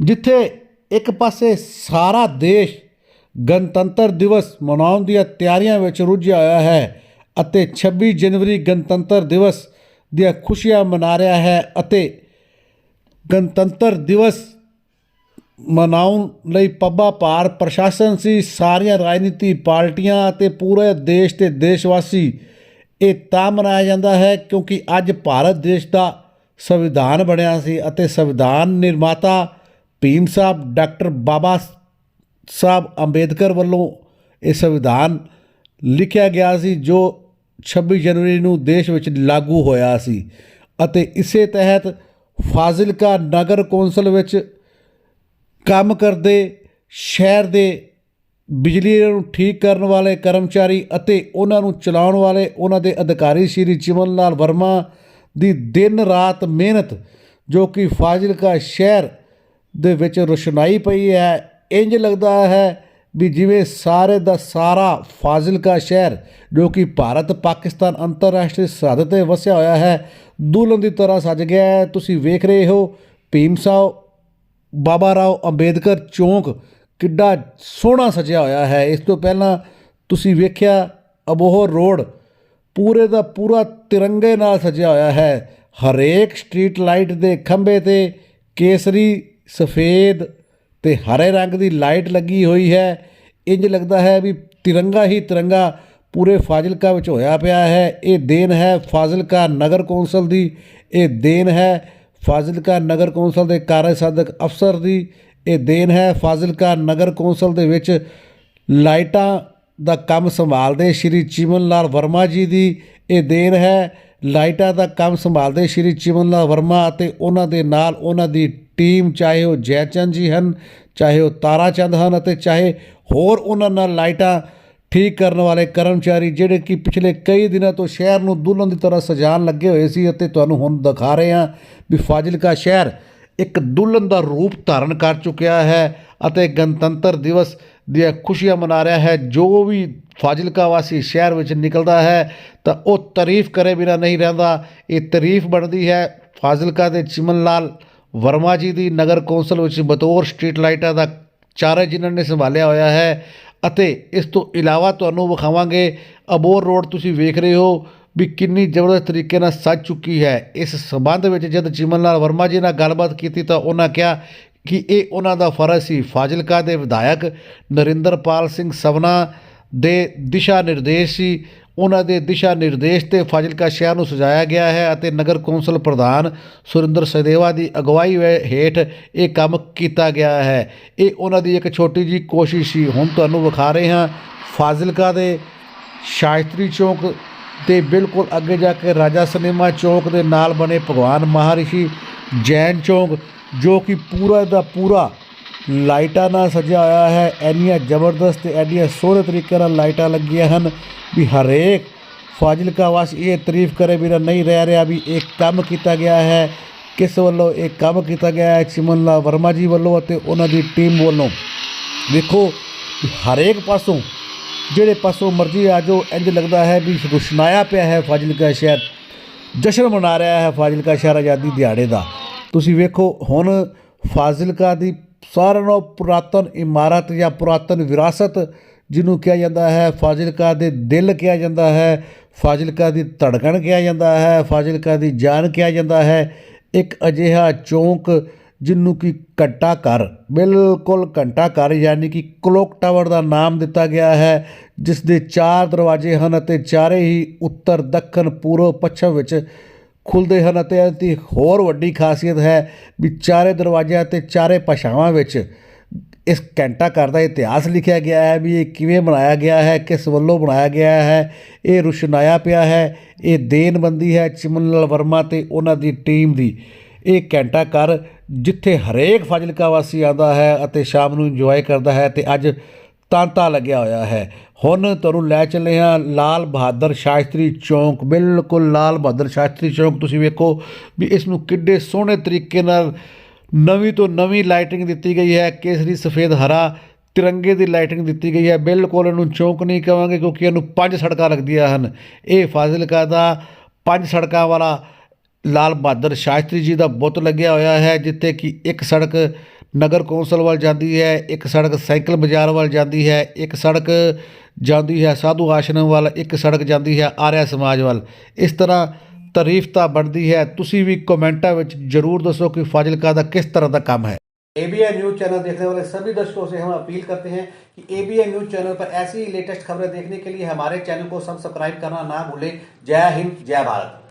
ਜਿੱਥੇ ਇੱਕ ਪਾਸੇ ਸਾਰਾ ਦੇਸ਼ ਗਣਤੰਤਰ ਦਿਵਸ ਮਨਾਉਣ ਦੀਆਂ ਤਿਆਰੀਆਂ ਵਿੱਚ ਰੁੱਝਿਆ ਹੋਇਆ ਹੈ ਅਤੇ 26 ਜਨਵਰੀ ਗਣਤੰਤਰ ਦਿਵਸ ਦੀਆਂ ਖੁਸ਼ੀਆਂ ਮਨਾ ਰਿਹਾ ਹੈ ਅਤੇ ਗਣਤੰਤਰ ਦਿਵਸ ਮਨਾਉਣ ਲਈ ਪੱਬਾ ਭਾਰ ਪ੍ਰਸ਼ਾਸਨ ਸੀ, ਸਾਰੀਆਂ ਰਾਜਨੀਤੀ ਪਾਰਟੀਆਂ ਅਤੇ ਪੂਰੇ ਦੇਸ਼ ਤੇ ਦੇਸ਼ਵਾਸੀ ਇਹ ਤਾਂ ਮਨਾਇਆ ਜਾਂਦਾ ਹੈ ਕਿਉਂਕਿ ਅੱਜ ਭਾਰਤ ਦੇਸ਼ ਦਾ ਸੰਵਿਧਾਨ ਬਣਿਆ ਸੀ ਅਤੇ ਸੰਵਿਧਾਨ ਨਿਰਮਾਤਾ ਭੀਮ ਸਾਹਿਬ, ਡਾਕਟਰ ਬਾਬਾ ਸਾਹਿਬ ਅੰਬੇਦਕਰ ਵੱਲੋਂ ਇਹ ਸੰਵਿਧਾਨ ਲਿਖਿਆ ਗਿਆ ਸੀ, ਜੋ 26 ਜਨਵਰੀ ਨੂੰ ਦੇਸ਼ ਵਿੱਚ ਲਾਗੂ ਹੋਇਆ ਸੀ ਅਤੇ ਇਸੇ ਤਹਿਤ ਫਾਜ਼ਿਲਕਾ ਨਗਰ ਕੌਂਸਲ ਵਿੱਚ ਕੰਮ ਕਰਦੇ ਸ਼ਹਿਰ ਦੇ ਬਿਜਲੀ ਨੂੰ ਠੀਕ ਕਰਨ ਵਾਲੇ ਕਰਮਚਾਰੀ ਅਤੇ ਉਹਨਾਂ ਨੂੰ ਚਲਾਉਣ ਵਾਲੇ ਉਹਨਾਂ ਦੇ ਅਧਿਕਾਰੀ ਸ਼੍ਰੀ ਚਿਮਨ ਲਾਲ ਵਰਮਾ ਦੀ ਦਿਨ ਰਾਤ ਮਿਹਨਤ ਜੋ ਕਿ ਫਾਜ਼ਿਲਕਾ ਸ਼ਹਿਰ ਦੇ ਵਿੱਚ ਰੋਸ਼ਨਾਈ ਪਈ ਹੈ। ਇੰਜ ਲੱਗਦਾ ਹੈ ਵੀ ਜਿਵੇਂ ਸਾਰੇ ਦਾ ਸਾਰਾ ਫਾਜ਼ਿਲਕਾ ਸ਼ਹਿਰ, ਜੋ ਕਿ ਭਾਰਤ, ਪਾਕਿਸਤਾਨ, ਅੰਤਰਰਾਸ਼ਟਰੀ ਸਰਹੱਦ ਤੇ ਵਸਿਆ ਹੋਇਆ ਹੈ, ਦੁਲਹਨ ਦੀ ਤਰ੍ਹਾਂ ਸਜ ਗਿਆ ਹੈ। ਤੁਸੀਂ ਵੇਖ ਰਹੇ ਹੋ, ਭੀਮ ਸਾਹਿਬ ਬਾਬਾ ਰਾਓ ਅੰਬੇਦਕਰ ਚੌਂਕ ਕਿੱਡਾ ਸੋਹਣਾ ਸਜਿਆ ਹੋਇਆ ਹੈ। ਇਸ ਤੋਂ ਪਹਿਲਾਂ ਤੁਸੀਂ ਵੇਖਿਆ, ਅਬੋਹਰ ਰੋਡ ਪੂਰੇ ਦਾ ਪੂਰਾ ਤਿਰੰਗੇ ਨਾਲ ਸਜਿਆ ਹੋਇਆ ਹੈ। ਹਰੇਕ ਸਟਰੀਟ ਲਾਈਟ ਦੇ ਖੰਭੇ ਤੇ ਕੇਸਰੀ ਸਫੇਦ ਤੇ ਹਰੇ ਰੰਗ ਦੀ ਲਾਈਟ ਲੱਗੀ ਹੋਈ ਹੈ। ਇੰਜ ਲੱਗਦਾ ਹੈ ਵੀ ਤਿਰੰਗਾ ਹੀ ਤਿਰੰਗਾ ਪੂਰੇ ਫਾਜ਼ਿਲਕਾ ਵਿੱਚ ਹੋਇਆ ਪਿਆ ਹੈ। ਇਹ ਦੇਨ ਹੈ ਫਾਜ਼ਿਲਕਾ ਨਗਰ ਕੌਂਸਲ ਦੀ। ਇਹ ਦੇਨ ਹੈ ਫਾਜ਼ਿਲਕਾ ਨਗਰ ਕੌਂਸਲ ਦੇ ਕਾਰਜ ਸਾਧਕ ਅਫਸਰ ਦੀ। ਇਹ ਦੇਨ ਹੈ ਫਾਜ਼ਿਲਕਾ ਨਗਰ ਕੌਂਸਲ ਦੇ ਵਿੱਚ ਲਾਈਟਾਂ ਦਾ ਕੰਮ ਸੰਭਾਲਦੇ ਸ਼੍ਰੀ ਚਿਮਨ ਲਾਲ ਵਰਮਾ ਜੀ ਦੀ। ਇਹ ਦੇਨ ਹੈ ਲਾਈਟਾਂ ਦਾ ਕੰਮ ਸੰਭਾਲਦੇ ਸ਼੍ਰੀ ਚਿਮਨ ਲਾਲ ਵਰਮਾ ਅਤੇ ਉਹਨਾਂ ਦੇ ਨਾਲ ਉਹਨਾਂ ਦੀ ਟੀਮ, ਚਾਹੇ ਉਹ ਜੈਚੰਦ ਜੀ ਹਨ, ਚਾਹੇ ਉਹ ਤਾਰਾ ਚੰਦ ਹਨ ਅਤੇ ਚਾਹੇ ਹੋਰ ਉਹਨਾਂ ਨਾਲ ਲਾਈਟਾਂ ਠੀਕ ਕਰਨ ਵਾਲੇ ਕਰਮਚਾਰੀ ਜਿਹੜੇ ਕਿ ਪਿਛਲੇ ਕਈ ਦਿਨਾਂ ਤੋਂ ਸ਼ਹਿਰ ਨੂੰ ਦੁਲਹਨ ਦੀ ਤਰ੍ਹਾਂ ਸਜਾਉਣ ਲੱਗੇ ਹੋਏ ਸੀ ਅਤੇ ਤੁਹਾਨੂੰ ਹੁਣ ਦਿਖਾ ਰਹੇ ਹਾਂ ਵੀ ਫਾਜ਼ਿਲਕਾ ਸ਼ਹਿਰ ਇੱਕ ਦੁਲਹਨ ਦਾ ਰੂਪ ਧਾਰਨ ਕਰ ਚੁੱਕਿਆ ਹੈ ਅਤੇ ਗਣਤੰਤਰ ਦਿਵਸ ਦੀਆਂ ਖੁਸ਼ੀਆਂ ਮਨਾ ਰਿਹਾ ਹੈ। ਜੋ ਵੀ ਫਾਜ਼ਿਲਕਾ ਵਾਸੀ ਸ਼ਹਿਰ ਵਿੱਚ ਨਿਕਲਦਾ ਹੈ, ਤਾਂ ਉਹ ਤਾਰੀਫ ਕਰੇ ਬਿਨਾ ਨਹੀਂ ਰਹਿੰਦਾ। ਇਹ ਤਾਰੀਫ ਬਣਦੀ ਹੈ ਫਾਜ਼ਿਲਕਾ ਦੇ ਚਿਮਨ ਲਾਲ ਵਰਮਾ ਜੀ ਦੀ ਨਗਰ ਕੌਂਸਲ ਵਿੱਚ ਬਤੌਰ ਸਟਰੀਟ ਲਾਈਟਾਂ ਦਾ ਚਾਰਜ ਜਿਨ੍ਹਾਂ ਨੇ ਸੰਭਾਲਿਆ ਹੋਇਆ ਹੈ ਅਤੇ ਇਸ ਤੋਂ ਇਲਾਵਾ ਤੁਹਾਨੂੰ ਵਿਖਾਵਾਂਗੇ ਅਬੋਰ ਰੋਡ ਤੁਸੀਂ ਵੇਖ ਰਹੇ ਹੋ ਵੀ ਕਿੰਨੀ ਜ਼ਬਰਦਸਤ ਤਰੀਕੇ ਨਾਲ ਸੱਜ ਚੁੱਕੀ ਹੈ। ਇਸ ਸਬੰਧ ਵਿੱਚ ਜਦ ਚਿਮਨ ਲਾਲ ਵਰਮਾ ਜੀ ਨਾਲ ਗੱਲਬਾਤ ਕੀਤੀ ਤਾਂ ਉਹਨਾਂ ਕਿਹਾ ਕਿ ਇਹ ਉਹਨਾਂ ਦਾ ਫਰਜ਼ ਸੀ। ਫਾਜ਼ਿਲਕਾ ਦੇ ਵਿਧਾਇਕ ਨਰਿੰਦਰਪਾਲ ਸਿੰਘ ਸਵਨਾ ਦੇ ਦਿਸ਼ਾ ਨਿਰਦੇਸ਼ ਸੀ। ਉਹਨਾਂ ਦੇ ਦਿਸ਼ਾ ਨਿਰਦੇਸ਼ ਤੇ ਫਾਜ਼ਿਲਕਾ ਸ਼ਹਿਰ ਨੂੰ ਸਜਾਇਆ ਗਿਆ ਹੈ ਅਤੇ ਨਗਰ ਕੌਂਸਲ ਪ੍ਰਧਾਨ ਸੁਰਿੰਦਰ ਸਦੇਵਾ ਦੀ ਅਗਵਾਈ ਵੇ- ਹੇਠ ਇਹ ਕੰਮ ਕੀਤਾ ਗਿਆ ਹੈ। ਇਹ ਉਹਨਾਂ ਦੀ ਇੱਕ ਛੋਟੀ ਜੀ ਕੋਸ਼ਿਸ਼ ਸੀ। ਹੁਣ ਤੁਹਾਨੂੰ ਵਿਖਾ ਰਹੇ ਹਾਂ ਫਾਜ਼ਿਲਕਾ ਦੇ ਸ਼ਾਸਤਰੀ ਚੌਂਕ 'ਤੇ ਬਿਲਕੁਲ ਅੱਗੇ ਜਾ ਕੇ ਰਾਜਾ ਸਿਨੇਮਾ ਚੌਂਕ ਦੇ ਨਾਲ ਬਣੇ ਭਗਵਾਨ ਮਹਾਰਿਸ਼ੀ ਜੈਨ ਚੌਂਕ, ਜੋ ਕਿ ਪੂਰਾ ਦਾ ਪੂਰਾ ਲਾਈਟਾਂ ਨਾਲ ਸਜਿਆ ਹੋਇਆ ਹੈ। ਇੰਨੀਆਂ ਜ਼ਬਰਦਸਤ ਤੇ ਐਨੀਆਂ ਸੋਹਣੇ ਤਰੀਕੇ ਨਾਲ ਲਾਈਟਾਂ ਲੱਗੀਆਂ ਹਨ। ਵੀ ਹਰੇਕ ਫਾਜ਼ਿਲਕਾ ਵਾਸੀ ਇਹ ਤਾਰੀਫ ਕਰੇ ਬਿਨਾਂ ਨਹੀਂ ਰਹਿ ਰਿਹਾ ਵੀ ਇਹ ਕੰਮ ਕੀਤਾ ਗਿਆ ਹੈ, ਕਿਸ ਵੱਲੋਂ ਇਹ ਕੰਮ ਕੀਤਾ ਗਿਆ ਹੈ ਚਿਮਨ ਲਾਲ ਵਰਮਾ ਜੀ ਵੱਲੋਂ ਅਤੇ ਉਹਨਾਂ ਦੀ ਟੀਮ ਵੱਲੋਂ। ਵੇਖੋ ਹਰੇਕ ਪਾਸੋਂ, ਜਿਹੜੇ ਪਾਸੋਂ ਮਰਜ਼ੀ ਆ ਜਾਓ ਇੰਜ ਲੱਗਦਾ ਹੈ ਵੀ ਰੁਸ਼ਨਾਇਆ ਪਿਆ ਹੈ ਫਾਜ਼ਿਲਕਾ ਸ਼ਹਿਰ, ਜਸ਼ਨ ਮਨਾ ਰਿਹਾ ਹੈ ਫਾਜ਼ਿਲਕਾ ਸ਼ਹਿਰ ਆਜ਼ਾਦੀ ਦਿਹਾੜੇ ਦਾ। ਤੁਸੀਂ ਵੇਖੋ ਹੁਣ ਫਾਜ਼ਿਲਕਾ ਦੀ ਸਾਰਿਆਂ ਨਾਲੋਂ ਪੁਰਾਤਨ ਇਮਾਰਤ ਜਾਂ ਪੁਰਾਤਨ ਵਿਰਾਸਤ ਜਿਹਨੂੰ ਕਿਹਾ ਜਾਂਦਾ ਹੈ, ਫਾਜ਼ਿਲਕਾ ਦੇ ਦਿਲ ਕਿਹਾ ਜਾਂਦਾ ਹੈ, ਫਾਜ਼ਿਲਕਾ ਦੀ ਧੜਕਣ ਕਿਹਾ ਜਾਂਦਾ ਹੈ, ਫਾਜ਼ਿਲਕਾ ਦੀ ਜਾਨ ਕਿਹਾ ਜਾਂਦਾ ਹੈ। ਇੱਕ ਅਜਿਹਾ ਚੌਂਕ ਜਿਹਨੂੰ ਕਿ ਘੰਟਾ ਘਰ, ਬਿਲਕੁਲ ਘੰਟਾ ਘਰ ਯਾਨੀ ਕਿ ਕਲੋਕ ਟਾਵਰ ਦਾ ਨਾਮ ਦਿੱਤਾ ਗਿਆ ਹੈ ਜਿਸ ਦੇ ਚਾਰ ਦਰਵਾਜ਼ੇ ਹਨ ਅਤੇ ਚਾਰੇ ਹੀ ਉੱਤਰ ਦੱਖਣ ਪੂਰਬ ਪੱਛਮ ਵਿੱਚ ਖੁੱਲਦੇ ਹਨ ਅਤੇ ਇਹਦੀ ਹੋਰ ਵੱਡੀ ਖਾਸੀਅਤ ਹੈ ਵੀ ਚਾਰੇ ਦਰਵਾਜ਼ਿਆਂ ਤੇ ਚਾਰੇ ਭਾਸ਼ਾਵਾਂ ਵਿੱਚ ਇਸ ਘੰਟਾ ਘਰ ਦਾ ਇਤਿਹਾਸ ਲਿਖਿਆ ਗਿਆ ਹੈ ਵੀ ਇਹ ਕਿਵੇਂ ਬਣਾਇਆ ਗਿਆ ਹੈ, ਕਿਸ ਵੱਲੋਂ ਬਣਾਇਆ ਗਿਆ ਹੈ, ਇਹ ਰੁਸ਼ਨਾਇਆ ਪਿਆ ਹੈ, ਇਹ ਦੇਨਬੰਦੀ ਹੈ ਚਿਮਨ ਲਾਲ ਵਰਮਾ ਤੇ ਉਹਨਾਂ ਦੀ ਟੀਮ ਦੀ। ਇਹ ਘੰਟਾ ਘਰ ਜਿੱਥੇ ਹਰੇਕ ਫਾਜ਼ਿਲਕਾ ਵਾਸੀ ਆਉਂਦਾ ਹੈ ਅਤੇ ਸ਼ਾਮ ਨੂੰ ਇੰਜੋਏ ਕਰਦਾ ਹੈ ਤੇ ਅੱਜ ਤਾਂਤਾ ਲੱਗਿਆ ਹੋਇਆ ਹੈ। ਹੁਣ ਤੁਹਾਨੂੰ ਲੈ ਚੱਲੇ ਹਾਂ ਲਾਲ ਬਹਾਦਰ ਸ਼ਾਸਤਰੀ ਚੌਂਕ। ਬਿਲਕੁਲ ਲਾਲ ਬਹਾਦਰ ਸ਼ਾਸਤਰੀ ਚੌਂਕ ਤੁਸੀਂ ਵੇਖੋ ਵੀ ਇਸ ਨੂੰ ਕਿੱਡੇ ਸੋਹਣੇ ਤਰੀਕੇ ਨਾਲ ਨਵੀਂ ਤੋਂ ਨਵੀਂ ਲਾਈਟਿੰਗ ਦਿੱਤੀ ਗਈ ਹੈ। ਕੇਸਰੀ, ਸਫੇਦ, ਹਰਾ, ਤਿਰੰਗੇ ਦੀ ਲਾਈਟਿੰਗ ਦਿੱਤੀ ਗਈ ਹੈ। ਬਿਲਕੁਲ ਇਹਨੂੰ ਚੌਂਕ ਨਹੀਂ ਕਹਾਂਗੇ ਕਿਉਂਕਿ ਇਹਨੂੰ ਪੰਜ ਸੜਕਾਂ ਲੱਗਦੀਆਂ ਹਨ। ਇਹ ਫਾਜ਼ਿਲਕਾ ਦਾ ਪੰਜ ਸੜਕਾਂ ਵਾਲਾ ਲਾਲ ਬਹਾਦਰ ਸ਼ਾਸਤਰੀ ਜੀ ਦਾ ਬੁੱਤ ਲੱਗਿਆ ਹੋਇਆ ਹੈ, ਜਿੱਥੇ ਕਿ ਇੱਕ ਸੜਕ ਨਗਰ ਕੌਂਸਲ ਵੱਲ ਜਾਂਦੀ ਹੈ, ਇੱਕ ਸੜਕ ਸਾਈਕਲ ਬਾਜ਼ਾਰ ਵੱਲ ਜਾਂਦੀ ਹੈ, ਇੱਕ ਸੜਕ ਜਾਂਦੀ ਹੈ ਸਾਧੂ ਆਸ਼ਰਮ ਵੱਲ, ਇੱਕ ਸੜਕ ਜਾਂਦੀ ਹੈ ਆਰਿਆ ਸਮਾਜ ਵੱਲ। ਇਸ ਤਰ੍ਹਾਂ ਤਾਰੀਫ ਤਾਂ ਬਣਦੀ ਹੈ ਤੁਸੀਂ ਵੀ ਕਮੈਂਟਾਂ ਵਿੱਚ ਜਰੂਰ ਦੱਸੋ ਕਿ ਫਾਜ਼ਿਲਕਾ ਦਾ ਕਿਸ ਤਰ੍ਹਾਂ ਦਾ ਕੰਮ ਹੈ एबीएन न्यूज चैनल देखने वाले सभी दर्शकों से हम अपील करते हैं कि एबीएन न्यूज चैनल पर ऐसी ही लेटेस्ट खबरें देखने के लिए हमारे चैनल को सब्सक्राइब करना ना भूलें जय हिंद जय भारत